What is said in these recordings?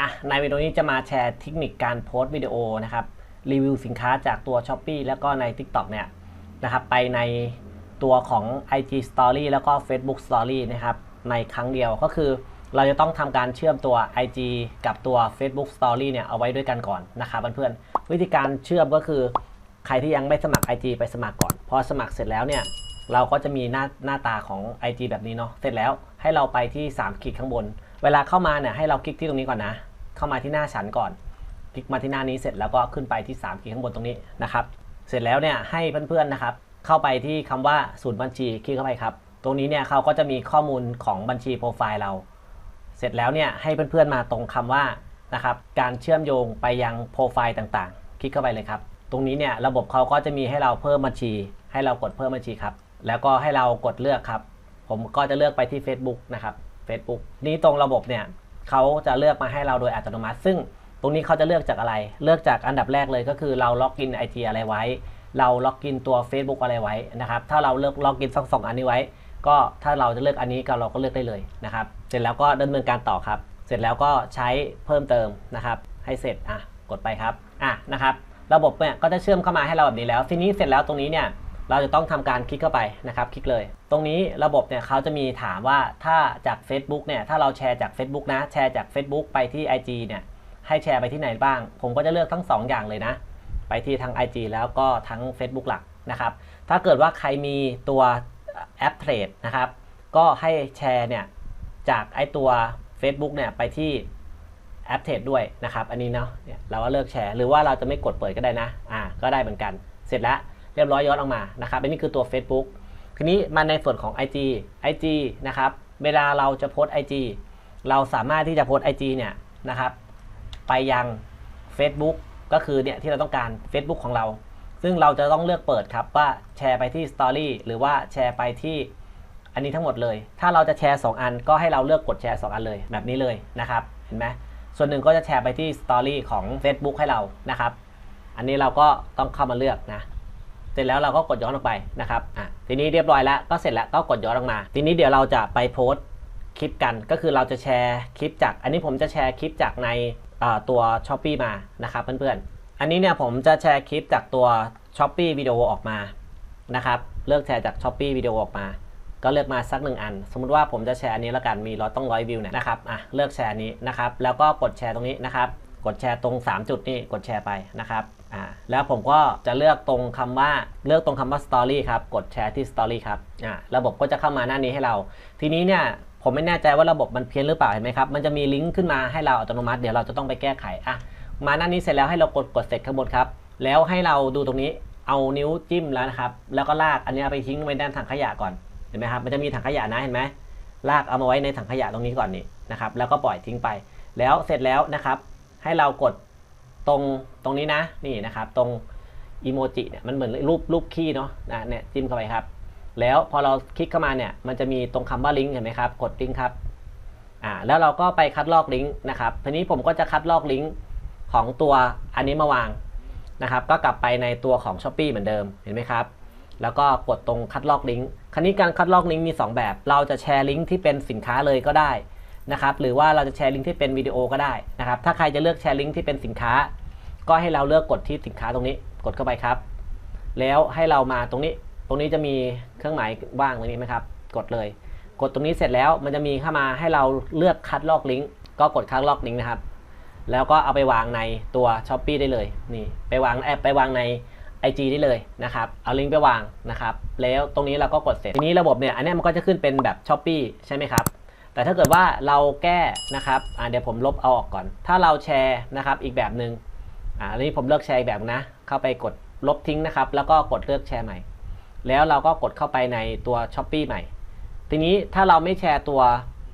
อะในวิดีโอนี้จะมาแชร์เทคนิคการโพสต์วิดีโอนะครับรีวิวสินค้าจากตัว s h อ p e e แล้วก็ใน TikTok เนี่ยนะครับไปในตัวของ IG Story แล้วก็ Facebook Story นะครับในครั้งเดียวก็คือเราจะต้องทำการเชื่อมตัว IG กับตัว Facebook Story เนี่ยเอาไว้ด้วยกันก่อนนะครับเพื่อนๆวิธีการเชื่อมก็คือใครที่ยังไม่สมัคร IG ไปสมัครก่อน พอสมัครเสร็จแล้วเนี่ยเราก็จะมีหน้าหน้าตาของ IG แบบนี้เนาะเสร็จแล้วให้เราไปที่3คลิกข้างบน เวลาเข้ามาเนี่ยให้เราคลิกที่ตรงนี้ก่อนนะ เข้ามาที่หน้าฉันก่อนคลิกมาที่หน้านี้เสร็จแล้วก็ขึ้นไปที่3คลิกข้างบนตรงนี้นะครับ เสร็จแล้วเนี่ยให้เพื่อนๆนะครับ เข้าไปที่คำว่าสูตรบัญชีคลิกเข้าไปครับ ตรงนี้เนี่ยเขาก็จะมีข้อมูลของบัญชีโปรไฟล์เรา เสร็จแล้วเนี่ยให้เพื่อนๆมาตรงคำว่านะครับการเชื่อมโยงไปยังโปรไฟล์ต่างๆ คลิกเข้าไปเลยครับ ตรงนี้เนี่ยระบบเขาก็จะมีให้เราเพิ่มบัญชี ให้เรากดเพิ่มบัญชีครับ แล้วก็ให้เรากดเลือกครับ ผมก็จะเลือกไปที่ Facebook นะครับ Facebook นี้ตรงระบบเนี่ย เขาจะเลือกมาให้เราโดยอัตโนมัติ ซึ่งตรงนี้เขาจะเลือกจากอะไร เลือกจากอันดับแรกเลยก็คือเราล็อกอินไอทีอะไรไว้ เราล็อกอินตัว Facebook อะไรไว้นะครับถ้าเราเลือกล็อกอินสักสองอันนี้ไว้ ก็ถ้าเราจะเลือกอันนี้ก็เราก็เลือกได้เลยนะครับเสร็จแล้วก็ดำเนินการต่อครับ เสร็จแล้วก็ใช้เพิ่มเติมนะครับ ให้เสร็จอะกดไปครับอะนะครับ ระบบเนี่ยก็จะเชื่อมเข้ามาให้เราแบบนี้แล้ว ทีนี้เสร็จแล้วตรงนี้เนี่ย เราจะต้องทำการคลิกเข้าไปนะครับ คลิกเลย ตรงนี้ระบบเนี่ยเขาจะมีถามว่าถ้าจาก Facebook เนี่ย ถ้าเราแชร์จาก Facebook นะ แชร์จาก Facebook ไปที่ IG เนี่ย ให้แชร์ไปที่ไหนบ้าง ผมก็จะเลือกทั้ง 2 อย่างเลยนะ ไปที่ทั้ง IG แล้วก็ทั้ง Facebook หลักนะครับ ถ้าเกิดว่าใครมีตัวแอปเทรดนะครับ ก็ให้แชร์เนี่ยจากไอตัว Facebook เนี่ยไปที่แอปเทรดด้วยนะครับ อันนี้เนาะเนี่ยเราก็เลิกแชร์ หรือว่าเราจะไม่กดเปิดก็ได้นะ อ่า ก็ได้เหมือนกัน เสร็จแล้ว เรียบร้อยย้อนออกมานะครับอันนี้คือตัว Facebook ทีนี้มาในส่วนของ IG IG นะครับเวลาเราจะโพสต์ IG เราสามารถที่จะโพสต์ IG เนี่ยนะครับไปยัง Facebook ก็คือเนี่ยที่เราต้องการ Facebook ของเรา ซึ่งเราจะต้องเลือกเปิดครับว่าแชร์ไปที่ Story หรือว่าแชร์ไปที่อันนี้ทั้งหมดเลย ถ้าเราจะแชร์ 2 อันก็ให้เราเลือกกดแชร์ 2 อันเลยแบบนี้เลยนะครับเห็นไหมส่วนหนึ่งก็จะแชร์ไปที่ Story ของ Facebook ให้เรานะครับ อันนี้เราก็ต้องเข้ามาเลือกนะ ร็จแล้วเราก็กดย้อนออกไปนะครับอะทีนี้เรียบร้อยแล้วก็เสร็จแล้วก็กดย้อนออกมา ทีนี้เดี๋ยวเราจะไปโพสต์คลิปกันก็คือเราจะแชร์คลิปจาก อันนี้ผมจะแชร์คลิปจากในตัว s h อ p e e มานะครับเพื่อนๆ อันนี้เนี่ยผมจะแชร์คลิปจากตัว s h อ p e e วิดีโอออกมานะครับเลือกแชร์จาก s h อ p e e วิดีโอออกมา ก็เลือกมาสักหนึ่งอัน สมมติว่าผมจะแชร์อันนี้แล้วกันมีร้อยต้องร้อยวิวเนี่ยนะครับอะเลือกแชร์นี้นะครับแล้วก็กดแชร์ตรงนี้นะครับกดแชร์ตรง 3 จุดนี่กดแชร์ไปนะครับ อ่าแล้วผมก็จะเลือกตรงคำว่าเลือกตรงคำว่า story ครับกดแชร์ที่ story ครับอ่าระบบก็จะเข้ามาหน้านี้ให้เรา ทีนี้เนี่ยผมไม่แน่ใจว่าระบบมันเพี้ยนหรือเปล่าเห็นไหมครับมันจะมีลิงก์ขึ้นมาให้เราอัตโนมัติเดี๋ยวเราจะต้องไปแก้ไขอะมาหน้านี้เสร็จแล้วให้เรากดกดเสร็จข้างบนครับ แล้วให้เราดูตรงนี้เอานิ้วจิ้มแล้วนะครับ แล้วก็ลากอันนี้ไปทิ้งไว้ด้านถังขยะก่อนเห็นไหมครับมันจะมีถังขยะนะเห็นไหมลากเอามาไว้ในถังขยะตรงนี้ก่อนนี่นะครับแล้วก็ปล่อยทิ้งไป แล้วเสร็จแล้วนะครับ ให้เรากด ตรงตรงนี้นะนี่นะครับ ตรงอีโมจิเนี่ยมันเหมือนรูปรูปขี้เนาะนะเนี่ยจิ้มเข้าไปครับ แล้วพอเราคลิกเข้ามาเนี่ยมันจะมีตรงคำว่าลิงก์เห็นไหมครับ กดลิงก์ครับอ่าแล้วเราก็ไปคัดลอกลิงก์นะครับทีนี้ผมก็จะคัดลอกลิงก์ของตัวอันนี้มาวางนะครับ ก็กลับไปในตัวของ s h อ p e e เหมือนเดิมเห็นไหมครับ แล้วก็กดตรงคัดลอกลิงก์คราวนี้การคัดลอกลิงก์มี 2 แบบ เราจะแชร์ลิงก์ที่เป็นสินค้าเลยก็ได้นะครับหรือว่าเราจะแชร์ลิงก์ที่เป็นวิดีโอก็ได้นะครับถ้าใครจะเลือกแชร์ลิงก์ที่เป็นสินค้า ก็ให้เราเลือกกดที่สินค้าตรงนี้กดเข้าไปครับ แล้วให้เรามาตรงนี้ ตรงนี้จะมีเครื่องหมายว่างตรงนี้ไหมครับ กดเลย กดตรงนี้เสร็จแล้วมันจะมีเข้ามาให้เราเลือกคัดลอกลิงก์ก็กดคัดลอกลิงก์นะครับ แล้วก็เอาไปวางในตัว s h อ p e e ได้เลยนี่ไปวางแอปไปวางใน IG ได้เลยนะครับ เอาลิงก์ไปวางนะครับ แล้วตรงนี้เราก็กดเสร็จ ทีนี้ระบบเนี่ย อันนี้มันก็จะขึ้นเป็นแบบ s h อ p e e ใช่ไหมครับ แต่ถ้าเกิดว่าเราแก้นะครับ เดี๋ยวผมลบเอาออกก่อน ถ้าเราแชร์นะครับ อีกแบบหนึ่ง อ่าอันนี้ผมเลือกแชร์อีกแบบนะ เข้าไปกดลบทิ้งนะครับ แล้วก็กดเลือกแชร์ใหม่ แล้วเราก็กดเข้าไปในตัว s h อ p e e ใหม่ ทีนี้ถ้าเราไม่แชร์ตัว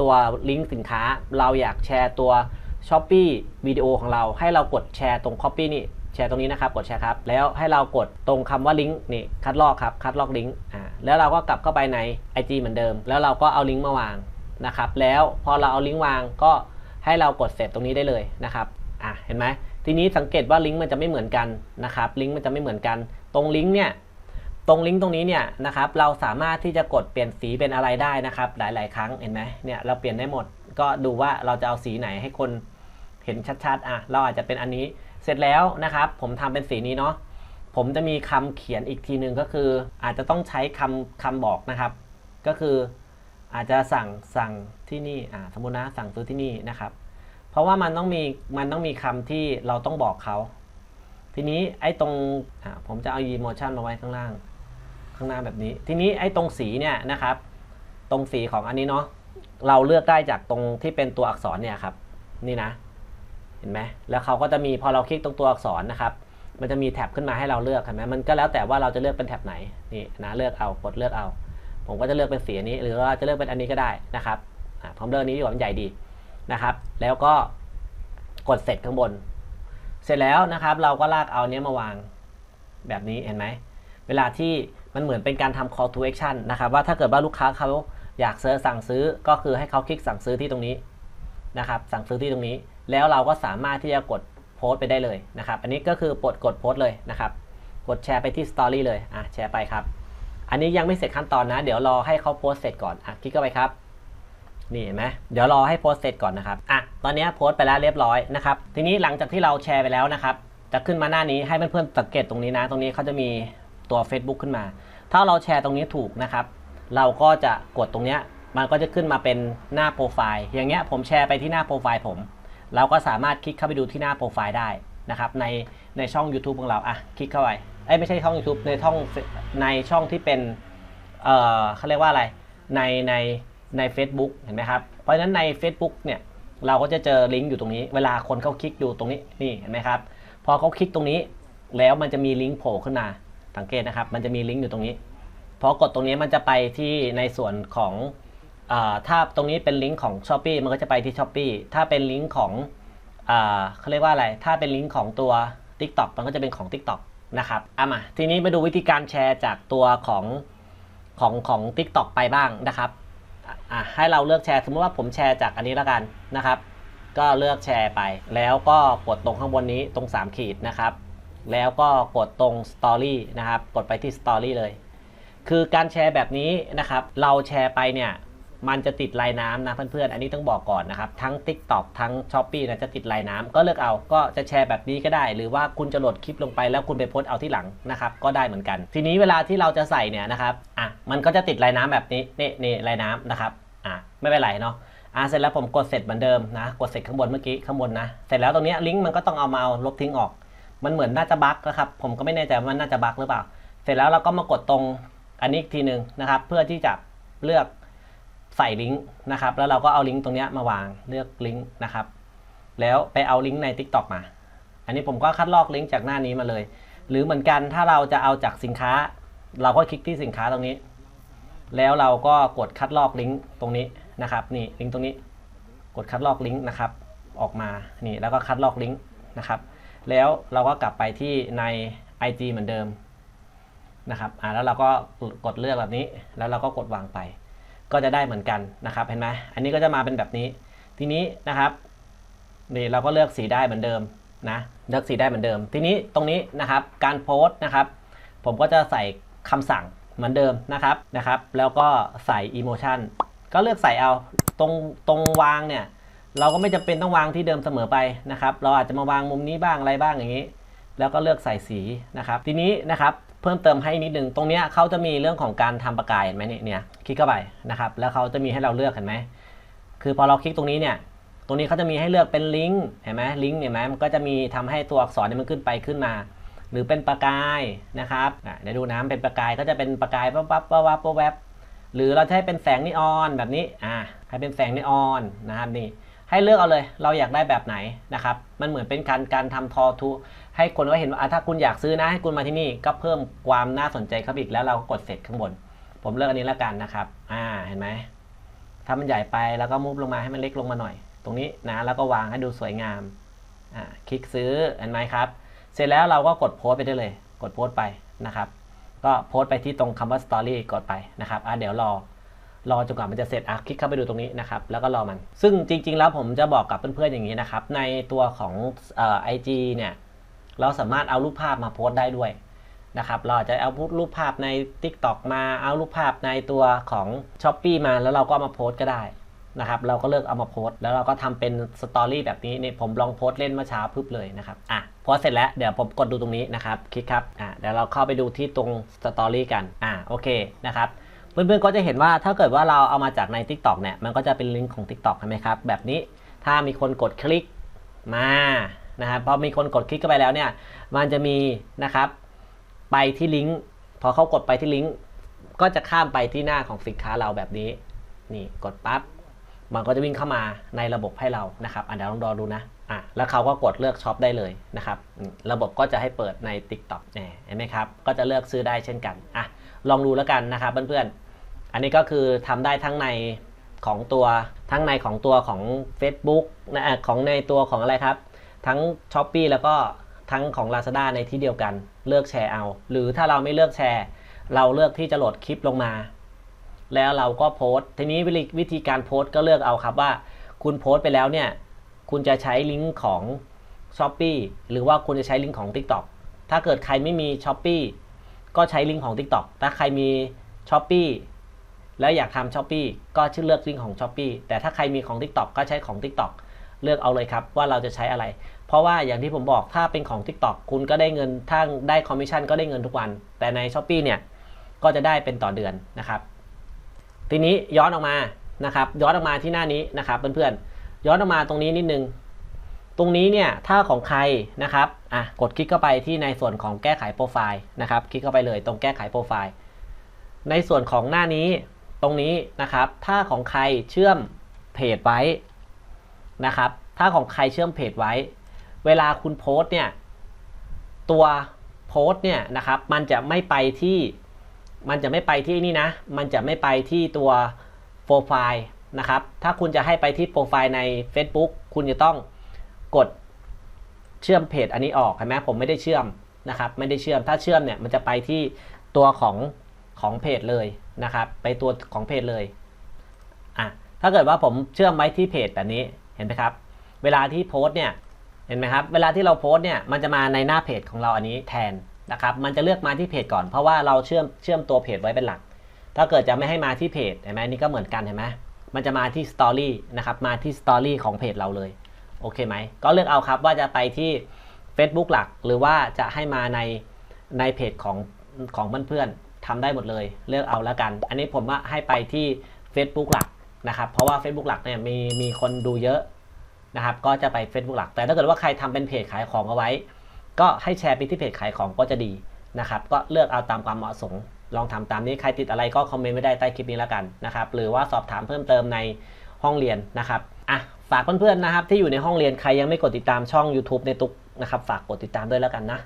ตัวลิงก์สินค้า เราอยากแชร์ตัว s h อ p e e วิดีโอของเรา ให้เรากดแชร์ตรง Copy นี่แชร์ตรงนี้นะครับ กดแชร์ครับ แล้วให้เรากดตรงคำว่าลิงก์นี่คัดลอกครับ คัดลอกลิงก์อ่าแล้วเราก็กลับเข้าไปใน IG เหมือนเดิม แล้วเราก็เอาลิงก์มาวางนะครับ แล้วพอเราเอาลิงก์วางก็ให้เรากดเสร็จตรงนี้ได้เลยนะครับอ่าเห็นไหม ทีนี้สังเกตว่าลิงก์มันจะไม่เหมือนกันนะครับลิงก์มันจะไม่เหมือนกัน ตรงลิงก์เนี่ยตรงลิงก์ตรงนี้เนี่ยนะครับเราสามารถที่จะกดเปลี่ยนสีเป็นอะไรได้นะครับ หลาย ๆ ครั้งเห็นไหมเนี่ยเราเปลี่ยนได้หมด ก็ดูว่าเราจะเอาสีไหนให้คนเห็นชัด ๆ อะ เราอาจจะเป็นอันนี้เสร็จแล้วนะครับ ผมทำเป็นสีนี้เนาะผมจะมีคำเขียนอีกทีหนึ่งก็คือ อาจจะต้องใช้คำคำบอกนะครับ ก็คืออาจจะสั่งสั่งที่นี่อ่าสมมุตินะสั่งซื้อที่นี่นะครับ เพราะว่ามันต้องมีมันต้องมีคำที่เราต้องบอกเขา ทีนี้ไอ้ตรงผมจะเอา emotion มาไว้ข้างล่าง ข้างหน้าแบบนี้ ทีนี้ไอ้ตรงสีเนี่ยนะครับ ตรงสีของอันนี้เนาะเราเลือกได้จากตรงที่เป็นตัวอักษรเนี่ยครับ นี่นะ เห็นไหมแล้วเขาก็จะมีพอเราคลิกตรงตัวอักษรนะครับ มันจะมีแท็บขึ้นมาให้เราเลือกเห็นไหมมันก็แล้วแต่ว่าเราจะเลือกเป็นแท็บไหนนี่นะเลือกเอากดเลือกเอา ผมก็จะเลือกเป็นสีอันนี้ หรือว่าจะเลือกเป็นอันนี้ก็ได้นะครับผมเลือกนนี้ดีกว่ามันใหญ่ดี นะครับ แล้วก็กดเสร็จข้างบน เสร็จแล้วนะครับ เราก็ลากเอาเนี้ยมาวางแบบนี้เห็นไหม เวลาที่มันเหมือนเป็นการทำ call to action นะครับว่าถ้าเกิดว่าลูกค้าเขาอยากซื้อสั่งซื้อก็คือให้เขาคลิกสั่งซื้อที่ตรงนี้นะครับสั่งซื้อที่ตรงนี้ แล้วเราก็สามารถที่จะกดโพสต์ไปได้เลยนะครับอันนี้ก็คือกดกดโพสต์เลยนะครับกดแชร์ไปที่ Story เลยอะแชร์ไปครับ อันนี้ยังไม่เสร็จขั้นตอนนะ เดี๋ยวรอให้เขาโพสต์เสร็จก่อนอะคลิกเข้าไปครับ นี่เห็นไหมเดี๋ยวรอให้โพสต์เสร็จก่อนนะครับอะตอนนี้โพสต์ไปแล้วเรียบร้อยนะครับทีนี้หลังจากที่เราแชร์ไปแล้วนะครับจะขึ้นมาหน้านี้ให้เพื่อนๆสังเกตตรงนี้นะ ตรงนี้เขาจะมีตัว Facebook ขึ้นมา ถ้าเราแชร์ตรงนี้ถูกนะครับ เราก็จะกดตรงเนี้ยมันก็จะขึ้นมาเป็นหน้าโปรไฟล์อย่างเงี้ยผมแชร์ไปที่หน้าโปรไฟล์ผม เราก็สามารถคลิกเข้าไปดูที่หน้าโปรไฟล์ได้นะครับในในช่อง YouTube ของเราอะคลิกเข้าไปเอ้ยไม่ใช่ช่อง YouTube ในช่องในช่องที่เป็นเอ่อเขาเรียกว่าอะไรในใน ใน Facebook เห็นไหมครับ เพราะฉะนั้นใน Facebook เนี่ยเราก็จะเจอลิงก์อยู่ตรงนี้ เวลาคนเขาคลิกดูตรงนี้นี่เห็นไหมครับพอเขาคลิกตรงนี้ แล้วมันจะมีลิงก์โผล่ขึ้นมาสังเกตนะครับ มันจะมีลิงก์อยู่ตรงนี้พอกดตรงนี้มันจะไปที่ในส่วนของอถ้าตรงนี้เป็นลิงก์ของ s h อ p e e มันก็จะไปที่ s h อ p e e ถ้าเป็นลิงก์ของเขาเรียกว่าอะไร ถ้าเป็นลิงก์ของตัว TikTok มันก็จะเป็นของ TikTok นะครับอะมาทีนี้มาดูวิธีการแชร์จากตัวของของของ TikTok ไปบ้างนะครับ อะให้เราเลือกแชร์ สมมติว่าผมแชร์จากอันนี้แล้วกันนะครับ ก็เลือกแชร์ไป แล้วก็กดตรงข้างบนนี้ตรง 3 ขีดนะครับ แล้วก็กดตรง Story นะครับ กดไปที่ Story เลย คือการแชร์แบบนี้นะครับ เราแชร์ไปเนี่ย มันจะติดลายน้ำนะเพื่อนๆ อันนี้ต้องบอกก่อนนะครับ ทั้ง TikTok ทั้ง s h อ p e e นะจะติดลายน้ำก็เลือกเอาก็จะแชร์แบบนี้ก็ได้ หรือว่าคุณจะโหลดคลิปลงไปแล้วคุณไปโพสเอาที่หลังนะครับก็ได้เหมือนกัน ทีนี้เวลาที่เราจะใส่เนี่ยนะครับอะมันก็จะติดลายน้ำแบบนี้นี่นี่ลายน้ำนะครับอะไม่เป็นไรเนาะอะเสร็จแล้วผมกดเสร็จเหมือนเดิมนะกดเสร็จข้างบนเมื่อกี้ข้างบนนะเสร็จแล้วตรงนี้ลิงก์มันก็ต้องเอามาเอาลบทิ้งออก มันเหมือนน่าจะบั๊กนะครับผมก็ไม่แน่ใจว่ามันน่าจะบั๊กหรือเปล่า เสร็จแล้วเราก็มากดตรงอันนี้อีกทีหนึ่งนะครับเพื่อที่จะเลือก ใส่ลิงก์นะครับ แล้วเราก็เอาลิงก์ตรงนี้มาวางเลือกลิงก์นะครับ แล้วไปเอาลิงก์ใน TikTok มา อันนี้ผมก็คัดลอกลิงก์จากหน้านี้มาเลย หรือเหมือนกันถ้าเราจะเอาจากสินค้า เราก็คลิกที่สินค้าตรงนี้ แล้วเราก็กดคัดลอกลิงก์ตรงนี้นะครับ นี่ลิงก์ตรงนี้ กดคัดลอกลิงก์นะครับ ออกมา นี่แล้วก็คัดลอกลิงก์นะครับ แล้วเราก็กลับไปที่ใน IG เหมือนเดิมนะครับ อ่าแล้วเราก็กดเลือกแบบนี้ แล้วเราก็กดวางไป ก็จะได้เหมือนกันนะครับเห็นไหมอันนี้ก็จะมาเป็นแบบนี้ ทีนี้นะครับนี่เราก็เลือกสีได้เหมือนเดิมนะเลือกสีได้เหมือนเดิม ทีนี้ตรงนี้นะครับการโพสต์นะครับ ผมก็จะใส่คำสั่งเหมือนเดิมนะครับนะครับ แล้วก็ใส่ emotion ก็เลือกใส่เอาตรงตรงวางเนี่ยเราก็ไม่จำเป็นต้องวางที่เดิมเสมอไปนะครับ เราอาจจะมาวางมุมนี้บ้างอะไรบ้างอย่างนี้ แล้วก็เลือกใส่สีนะครับ ทีนี้นะครับ เพิ่มเติมให้นิดนึง ตรงนี้เขาจะมีเรื่องของการทำประกายเห็นไหมเนี่ยเนี่ยคลิกเข้าไปนะครับ แล้วเขาจะมีให้เราเลือกเห็นไหมคือพอเราคลิกตรงนี้เนี่ย ตรงนี้เขาจะมีให้เลือกเป็นลิงก์เห็นไหมลิงก์เห็นไหมมันก็จะมีทำให้ตัวอักษรเนี่ยมันขึ้นไปขึ้นมา หรือเป็นประกายนะครับอะเดี๋ยวดูนะเป็นประกายก็จะเป็นประกายปั๊บปั๊บปั๊บปั๊บปั๊บแวบหรือเราจะให้เป็นแสงนีออนแบบนี้อ่าให้เป็นแสงนีออนนะครับนี่ให้เลือกเอาเลย เราอยากได้แบบไหนนะครับ มันเหมือนเป็นการการทำทอทู ให้คนก็เห็นว่าอะถ้าคุณอยากซื้อนะให้คุณมาที่นี่ก็เพิ่มความน่าสนใจเข้าไปอีกแล้วเรากดเสร็จข้างบน ผมเลือกอันนี้แล้วกันนะครับ อ่าเห็นไหมถ้ามันใหญ่ไปแล้วก็มุฟลงมาให้มันเล็กลงมาหน่อย ตรงนี้นะแล้วก็วางให้ดูสวยงามอ่าคลิกซื้อเห็นไหมครับ เสร็จแล้วเราก็กดโพสไปได้เลย กดโพสไปนะครับ ก็โพสไปที่ตรงคำว่า story กดไปนะครับอะเดี๋ยวรอรอจนกว่ามันจะเสร็จอะคลิกเข้าไปดูตรงนี้นะครับ แล้วก็รอมัน ซึ่งจริง ๆ แล้วผมจะบอกกับเพื่อนๆอย่างนี้นะครับ ในตัวของเอ่อ IG เนี่ย เราสามารถเอารูปภาพมาโพสต์ได้ด้วยนะครับ เราจะเอารูปภาพใน TikTok มาเอารูปภาพในตัวของ s h อ p e e มาแล้วเราก็ามาโพสต์ก็ได้นะครับเราก็เลิกเอามาโพสต์แล้วเราก็ทำเป็นสตอรี่แบบนี้นี่ผมลองโพสต์เล่นเมื่อเช้าพึบเลยนะครับอะพสต์เสร็จแล้วเดี๋ยวผมกดดูตรงนี้นะครับคลิกครับอะเดี๋ยวเราเข้าไปดูที่ตรงสตอรี่กันอะโอเคนะครับเพื่อนๆก็จะเห็นว่าถ้าเกิดว่าเราเอามาจากใน TikTok เนี่ยมันก็จะเป็นลิงก์ของ TikTok ใช่ไหมครับแบบนี้ถ้ามีคนกดคลิกมา นะครับพอมีคนกดคลิกเข้าไปแล้วเนี่ยมันจะมีนะครับไปที่ลิงก์พอเขากดไปที่ลิงก์ก็จะข้ามไปที่หน้าของสินค้าเราแบบนี้นี่กดปั๊บมันก็จะวิ่งเข้ามาในระบบให้เรานะครับอะเดี๋ยวลองรอดูนะอะแล้วเขาก็กดเลือกช็อปได้เลยนะครับระบบก็จะให้เปิดใน TikTok เนี่ยเห็นไหมครับก็จะเลือกซื้อได้เช่นกันอะลองดูแล้วกันนะครับเพื่อนๆ อันนี้ก็คือทำได้ทั้งในของตัวทั้งในของตัวของ Facebook นะของในตัวของอะไรครับ ทั้ง s h อ p e e แล้วก็ทั้งของ Lazada ในที่เดียวกัน เลือกแชร์เอา หรือถ้าเราไม่เลือกแชร์ เราเลือกที่จะโหลดคลิปลงมา แล้วเราก็โพสต์ ทีนี้วิธีการโพสต์ก็เลือกเอาครับว่า คุณโพสต์ไปแล้วเนี่ย คุณจะใช้ลิงก์ของ s h อ p e e หรือว่าคุณจะใช้ลิงก์ของ TikTok ถ้าเกิดใครไม่มี s h อ p e e ก็ใช้ลิงก์ของ TikTok ถ้าใครมี s h อ p e e แล้วอยากทำ s h อ p e e ก็ชื่อเลือกลิงก์ของ s h อ p e e แต่ถ้าใครมีของ TikTok ก็ใช้ของ TikTok เลือกเอาเลยครับว่าเราจะใช้อะไร เพราะว่าอย่างที่ผมบอกถ้าเป็นของ TikTok คุณก็ได้เงินถ้าได้คอมมิชชั่นก็ได้เงินทุกวัน แต่ใน s h อ p e e เนี่ยก็จะได้เป็นต่อเดือนนะครับทีนี้ย้อนออกมานะครับย้อนออกมาที่หน้านี้นะครับเพื่อนๆย้อนออกมาตรงนี้นิดนึงตรงนี้เนี่ยถ้าของใครนะครับอะกดคลิกเข้าไปที่ในส่วนของแก้ไขโปรไฟล์นะครับคลิกเข้าไปเลยตรงแก้ไขโปรไฟล์ในส่วนของหน้านี้ตรงนี้นะครับถ้าของใครเชื่อมเพจไว้ นะครับ ถ้าของใครเชื่อมเพจไว้ เวลาคุณโพสต์เนี่ย ตัวโพสต์เนี่ยนะครับ มันจะไม่ไปที่ มันจะไม่ไปที่นี่นะ มันจะไม่ไปที่ตัวโปรไฟล์นะครับ ถ้าคุณจะให้ไปที่โปรไฟล์ใน Facebook คุณจะต้องกดเชื่อมเพจอันนี้ออกเห็นไหมผมไม่ได้เชื่อมนะครับ ไม่ได้เชื่อม ถ้าเชื่อมเนี่ยมันจะไปที่ตัวของของเพจเลยนะครับ ไปตัวของเพจเลยอะถ้าเกิดว่าผมเชื่อมไว้ที่เพจแบบนี้ เห็นไหมครับ เวลาที่โพสต์เนี่ยเห็นไหมครับ เวลาที่เราโพสต์เนี่ยมันจะมาในหน้าเพจของเราอันนี้แทนนะครับ มันจะเลือกมาที่เพจก่อน เพราะว่าเราเชื่อมเชื่อมตัวเพจไว้เป็นหลัก ถ้าเกิดจะไม่ให้มาที่เพจเห็นไหมนี่ก็เหมือนกันเห็นไหมมันจะมาที่สตอรี่นะครับ มาที่สตอรี่ของเพจเราเลย โอเคไหม ก็เลือกเอาครับว่าจะไปที่ Facebook หลัก หรือว่าจะให้มาในในเพจของของเพื่อนๆทำได้หมดเลย เลือกเอาแล้วกัน อันนี้ผมว่าให้ไปที่ Facebook หลัก นะครับเพราะว่า Facebook หลักเนี่ยมีมีคนดูเยอะนะครับก็จะไป Facebook หลัก แต่ถ้าเกิดว่าใครทำเป็นเพจขายของเอาไว้ ก็ให้แชร์ไปที่เพจขายของก็จะดีนะครับก็เลือกเอาตามความเหมาะสมลองทำตามนี้ใครติดอะไรก็คอมเมนต์ไว้ได้ใต้คลิปนี้แล้วกันนะครับหรือว่าสอบถามเพิ่มเติมในห้องเรียนนะครับอะฝากเพื่อนๆนะครับที่อยู่ในห้องเรียนใครยังไม่กดติดตามช่อง YouTube ในตุกนะครับฝากกดติดตามด้วยแล้วกันนะ